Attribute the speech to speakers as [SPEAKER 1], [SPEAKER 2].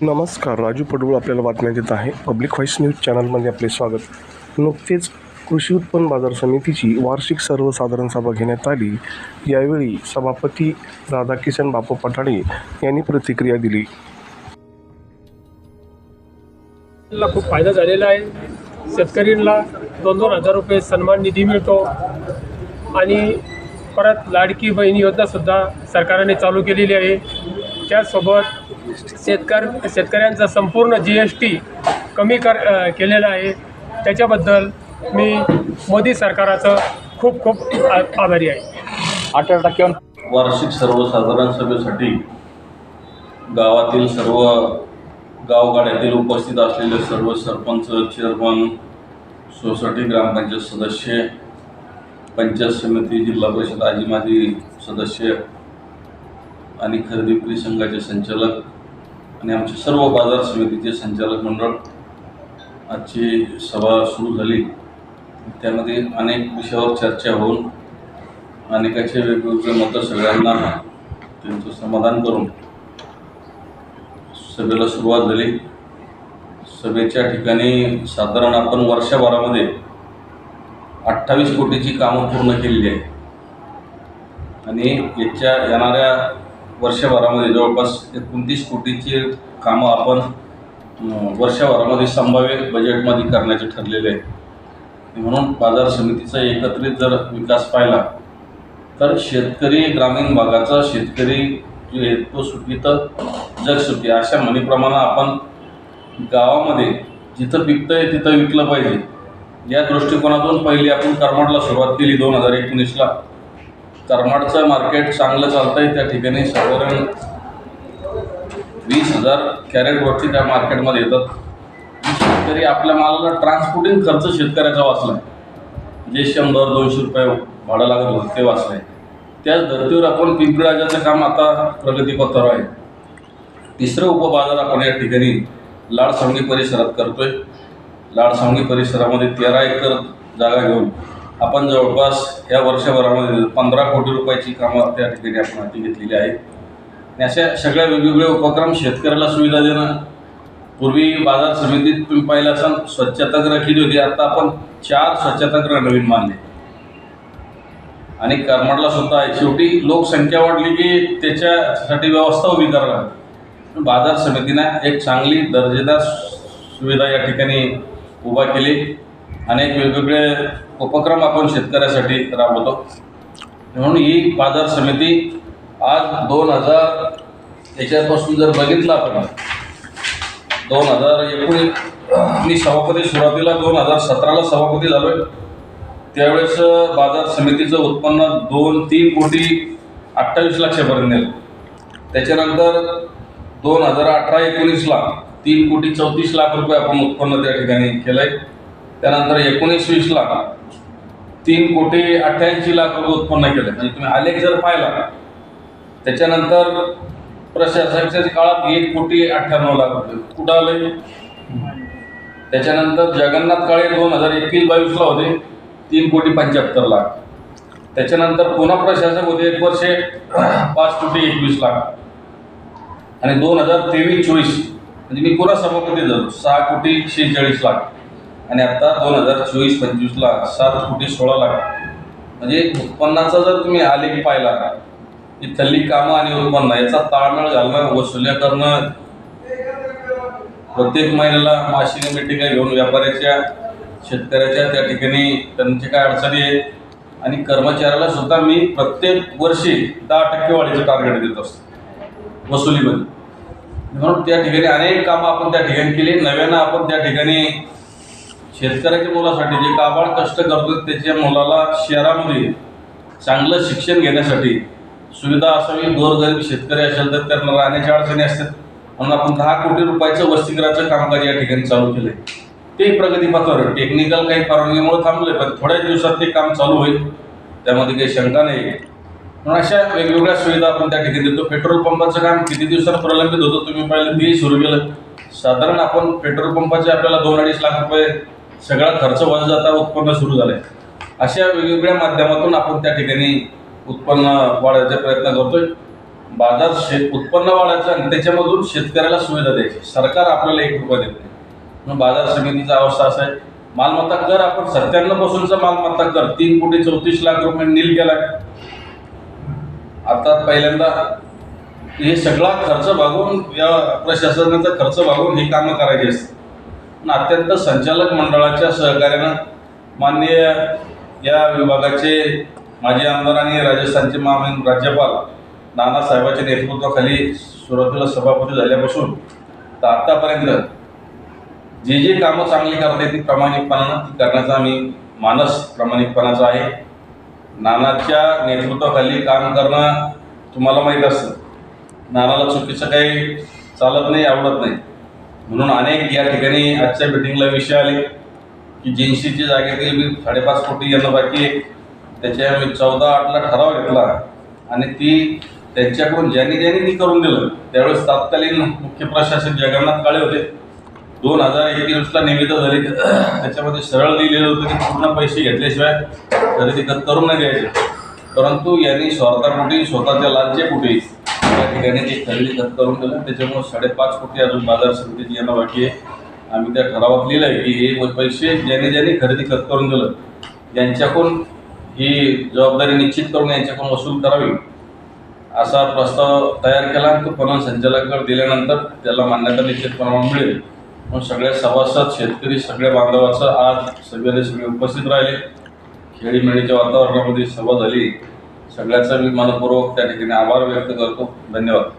[SPEAKER 1] नमस्कार राजू पडवळ आपल्याला बातम्या देत आहे. पब्लिक व्हॉइस न्यूज चॅनलमध्ये आपले स्वागत. नुकतेच कृषी उत्पन्न बाजार समितीची वार्षिक सर्वसाधारण सभा घेण्यात आली. यावेळी सभापती राधाकिशन बापू पठाडे यांनी प्रतिक्रिया दिली.
[SPEAKER 2] खूप फायदा झालेला आहे. शेतकऱ्यांना दोन दोन हजार रुपये सन्मान निधी मिळतो. आणि परत लाडकी बहीण योजनासुद्धा सरकारने चालू केलेली आहे. त्याचसोबत शेतकर शेतकऱ्यांचा संपूर्ण जी एस टी कमी कर केलेला आहे. त्याच्याबद्दल मी मोदी सरकाराचं खूप खूप आ आभारी आहे.
[SPEAKER 3] अठरा टक्क्यावर
[SPEAKER 4] वार्षिक सर्वसाधारण सभेसाठी गावातील सर्व गावगाड्यातील उपस्थित असलेले सर्व सरपंच चेअरमन सोसायटी ग्रामपंचायत सदस्य पंचायत समिती जिल्हा परिषद आजी माजी सदस्य आणि खरेदी विक्री संघाचे संचालक आणि आमचे सर्व बाजार समितीचे संचालक मंडळ आजची सभा सुरू झाली. त्यामध्ये अनेक विषयावर चर्चा होऊन अनेकाचे वेगवेगळे मतं सगळ्यांना त्यांचं समाधान करून सभेला सुरुवात झाली. सभेच्या ठिकाणी साधारण आपण वर्षभरामध्ये अठ्ठावीस कोटीची कामं पूर्ण केलेली आहे आणि याच्या येणाऱ्या वर्षभरामध्ये जवळपास एकोणतीस कोटीची कामं आपण वर्षभरामध्ये संभाव्य बजेटमध्ये करण्याचे ठरलेले आहे म्हणून बाजार समितीचा एकत्रित जर विकास पाहिला तर शेतकरी ग्रामीण भागाचा शेतकरी जो आहे तो सुखी तर जग सुखी अशा म्हणीप्रमाणे आपण गावामध्ये जिथं पिकतंय तिथं विकलं पाहिजे. या दृष्टिकोनातून पहिली आपण करमाडला सुरुवात केली दोन हजार एकोणीसला. करमाडचं मार्केट चांगलं चालतं आहे त्या ठिकाणी. साधारण वीस हजार कॅरेट वरती त्या मार्केटमध्ये येतात. शेतकरी आपल्या मालाला ट्रान्सपोर्टिंग खर्च शेतकऱ्याचा वाचला जे शंभर दोनशे रुपये भाडं लागत होतं ते वाचलं आहे त्याच धर्तीवर आपण पिंपळाजाचं राजाचं काम आता प्रगतीपथावर आहे. तिसरं उपबाजार आपण या ठिकाणी लाडसावंगी परिसरात करतोय. लाडसावंगी परिसरामध्ये तेरा एकर जागा घेऊन आपण जवळपास या वर्षभरामध्ये पंधरा कोटी रुपयाची कामं त्या ठिकाणी आपण हाती घेतलेली आहे आणि अशा सगळ्या वेगवेगळे उपक्रम शेतकऱ्याला सुविधा देणं पूर्वी बाजार समितीत तुम्ही पाहिलं असाल स्वच्छतागृह केली होती आता आपण चार स्वच्छतागृह नवीन मानले आणि करमाडला सुद्धा आहे. शेवटी लोकसंख्या वाढली की त्याच्यासाठी व्यवस्था उभी करणार बाजार समितीनं एक चांगली दर्जेदार सुविधा या ठिकाणी उभा केली. अनेक वेगवेगळे उपक्रम आपण शेतकऱ्यासाठी राबवतो. म्हणून ही बाजार समिती आज दोन हजार याच्यापासून जर बघितलं आपण दोन हजार एकोणीस मी सभापती सुरुवातीला दोन हजार सतराला सभापती झालो आहे त्यावेळेस बाजार समितीचं उत्पन्न दोन तीन कोटी अठ्ठावीस लाखापर्यंत नेलं. त्याच्यानंतर दोन हजार अठरा एकोणीसला तीन कोटी चौतीस लाख रुपये आपण उत्पन्न त्या ठिकाणी केलं आहे त्यानंतर एकोणीस वीसला तीन कोटी अठ्ठ्याऐंशी लाख रुपये उत्पन्न केलं. म्हणजे तुम्ही आलेख जर पाहिला त्याच्यानंतर प्रशासनाच्या काळात एक कोटी अठ्ठ्याण्णव लाख रुपये. कुठं आले? त्याच्यानंतर जगन्नाथ काळे दोन हजार एकवीस बावीसला होते तीन कोटी पंच्याहत्तर लाख. त्याच्यानंतर पुन्हा प्रशासक होते एक वर्षे पाच कोटी एकवीस लाख. आणि दोन हजार तेवीस चोवीस म्हणजे मी पुन्हा सभापती झालो सहा कोटी शेहेचाळीस लाख. आणि आता दोन हजार चोवीस पंचवीसला सात कोटी सोळा लाख. म्हणजे उत्पन्नाचा जर तुम्ही आलेख पाहिला इथली कामं आणि उत्पन्न याचा ताळमेळ घालणं वसुल्या करणं प्रत्येक महिन्याला मासिक मिटिंगा घेऊन व्यापाऱ्याच्या शेतकऱ्याच्या त्या ठिकाणी त्यांची काय अडचणी आहे? आणि कर्मचाऱ्याला सुद्धा मी प्रत्येक वर्षी दहा टक्के वाढीचं टार्गेट देत असतो वसुलीमध्ये. म्हणून त्या ठिकाणी अनेक कामं आपण त्या ठिकाणी केली नव्यानं आपण त्या ठिकाणी शेतकऱ्याच्या मुलासाठी जे काबाड कष्ट करतो त्याच्या मुलाला शहरामध्ये चांगलं शिक्षण घेण्यासाठी सुविधा असावी. गोरगरीब शेतकरी असेल तर त्यांना राहण्याच्या अडचणी असतात. म्हणून आपण दहा कोटी रुपयाचं वसतिगृहाचं कामकाज या ठिकाणी चालू केलंय. ते प्रगतीपथावर टेक्निकल काही परवानगीमुळे थांबले पण थोड्याच दिवसात ते काम चालू होईल. त्यामध्ये काही शंका नाही. म्हणून अशा वेगवेगळ्या सुविधा आपण त्या ठिकाणी देतो. पेट्रोल पंपाचं काम किती दिवसात प्रलंबित होतं तुम्ही पाहिलं तेही सुरू केलं. साधारण आपण पेट्रोल पंपाचे आपल्याला दोन अडीच लाख रुपये सगळा खर्च वजा जाता उत्पन्न सुरू झालंय. अशा वेगवेगळ्या माध्यमातून आपण त्या ठिकाणी उत्पन्न वाढायचा प्रयत्न करतोय. बाजार शेत उत्पन्न वाढायचं आणि त्याच्यामधून शेतकऱ्याला सुविधा द्यायची. सरकार आपल्याला एक रुपया देत नाही. म्हणून बाजार समितीचा अवस्था असा आहे. मालमत्ता कर आपण सत्त्याण्णव पासूनचा मालमत्ता कर. तीन कोटी चौतीस लाख रुपये नील केलाय. आता पहिल्यांदा हे सगळा खर्च भागून या प्रशासनाचा खर्च भागून ही कामं करायची असतात. अत्यंत संचालक मंडळाच्या सहकार्यानं माननीय या विभागाचे माजी आमदार आणि राजस्थानचे महामहिम राज्यपाल नानासाहेबांच्या नेतृत्वाखाली सुरुवातीला सभापती झाल्यापासून तर आत्तापर्यंत जे जे कामं चांगली करता येतील प्रामाणिकपणानं ती करण्याचा आम्ही मानस प्रामाणिकपणाचा आहे. नानाच्या नेतृत्वाखाली काम करणं तुम्हाला माहीत असतं नानाला चुकीचं काही चालत नाही आवडत नाही. म्हणून अनेक या ठिकाणी आजच्या मिटिंगला विषय आले की जिन्सीच्या जागेतील मी साडेपाच कोटी यांना बाकी आहे. त्याच्या मी चौदा आठला ठराव घेतला आणि ती त्यांच्याकडून ज्यांनी ज्यांनी ती करून दिलं त्यावेळेस तत्कालीन मुख्य प्रशासक जगन्नाथ काळे होते. दोन हजार एकवीसला निविदा झाली. त्याच्यामध्ये सरळ लिहिलेलं होतं की पूर्ण पैसे घेतल्याशिवाय खरेदी खत करून नाही द्यायचे. परंतु यांनी स्वार्थापोटी स्वतःच्या लालचेपोटी या ठिकाणी ते खरेदी करून दिलं त्याच्यामुळं साडेपाच कोटी अजून बाजार समितीची येणं बाकी आहे. आम्ही त्या ठरावात लिहिलं आहे की हे पैसे ज्याने ज्याने खरेदी खत करून दिलं यांच्याकडून ही जबाबदारी निश्चित करून यांच्याकडून वसूल करावी. असा प्रस्ताव तयार केला तो पणन संचालकाकडे दिल्यानंतर त्याला मान्यता निश्चित प्रमाण मिळेल. म्हणून सगळ्या सभासद शेतकरी सगळ्या बांधवाचं आज सगळे सगळे उपस्थित राहिले. खेळीमेळीच्या वातावरणामध्ये सभा झाली. सगळ्यांचा मी मनपूर्वक त्या ठिकाणी आभार व्यक्त करतो. धन्यवाद.